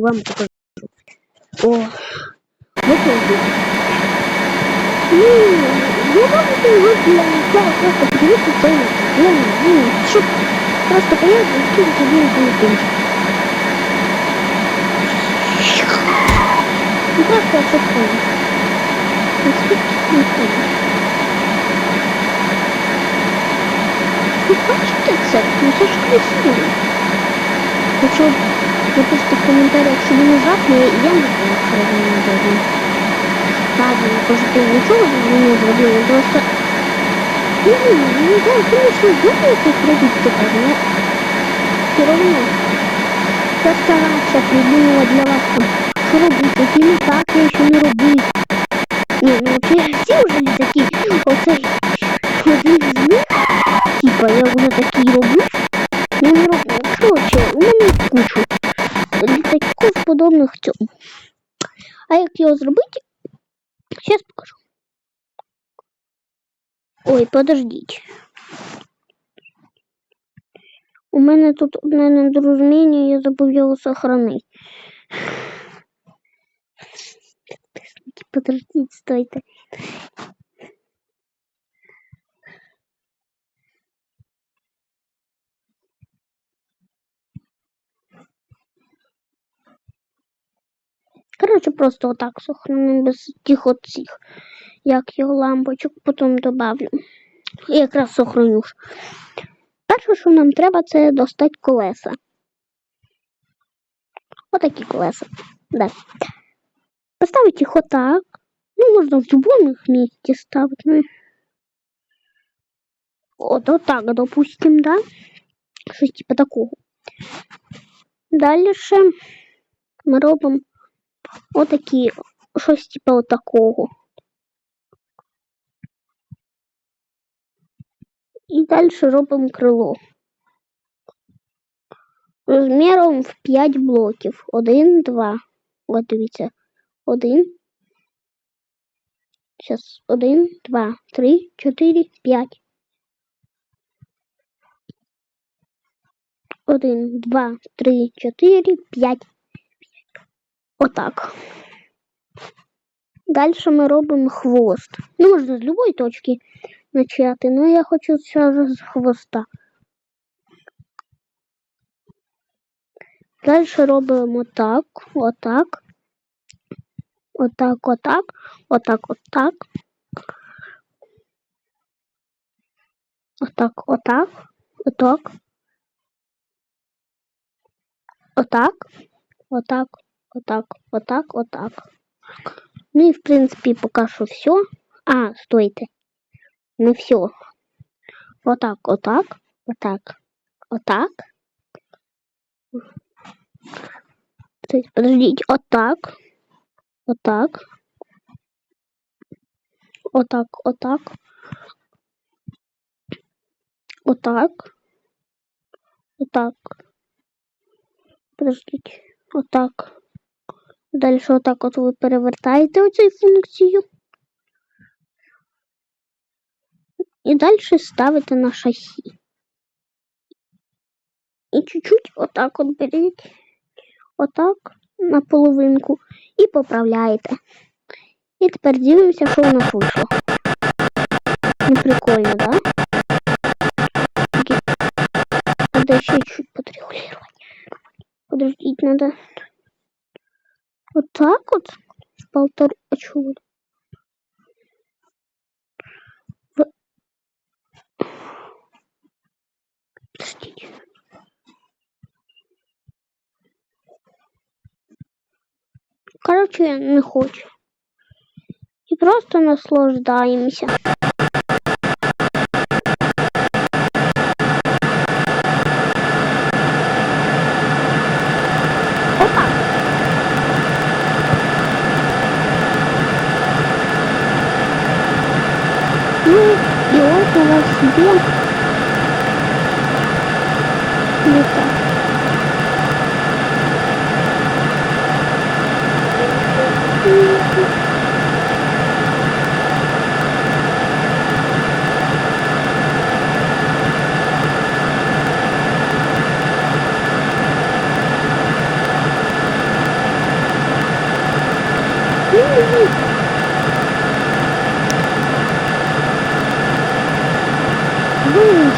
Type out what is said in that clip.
вам вот это. Ну, я просто подивитися цей ну, ну, щоб просто поїхати і скинути один полетинчик. Ну, просто щоб Ви бачите це? Ну це ж красиво. Якщо напишите в коментарях, що він ужасний, я не знаю, що він не зробив. Ладно, позитив нічого не зробили, просто... Ну, ну, я, конечно, знаю, як робити тепер, но все равно. Я старався придумувати для вас що робити, які літаки я ще не робив. Ну всі вже літаки, оцей один з них, типа, я вже такий роблю, ну не роблю. Короче, у мене кучу літаків подобних цьому. А як його зробити, Сейчас покажу. Ой, подождіть. У мене тут одне недорозуміння, я забув його сохранити. Подождіть, стойте. Короче, просто отак сохраним без тих от цих, як його лампочок, потім добавлю. І якраз сохраню. Перше, що нам треба, це достати колеса. Отакі колеса. Да. Поставити їх отак. Ну, можно в любом их месте ставить. Ну. Вот, вот так, допустим, да? Что типа такого. Дальше мы робим вот отакі, щось типа такого. І далі робим крило. Розміром в 5 блоків. Один, два. От дивіться. один. Сейчас один, два, три, чотири, п'ять. Один, два, три, чотири, п'ять. Отак. Далі ми робимо хвост. Ну, можна з будь-якої точки почати, але я хочу зараз з хвоста. Далі робимо так, отак отак, отак, отак, отак. Отак, отак, отак. Отак, отак. Отак, отак, отак. Ну и в принципе пока что все. А, стойте. Не все. Вот так, вот так, вот так, вот так. Подождите, вот так, вот так, вот так, вот так, вот так, вот так. Подождите, вот так. Далі отак от ви перевертаєте оцю функцію. І далі ставите на шасі. І чуть-чуть отак от беріть, отак на половинку і поправляєте. І тепер дивимося, що у нас вийшло. Не прикольно, да? А де ще чуть подрегулировать. Подождите, надо вот так вот в полтору чего в... Подождите. Короче, я не хочу. И просто наслаждаемся. себе летать. Woo!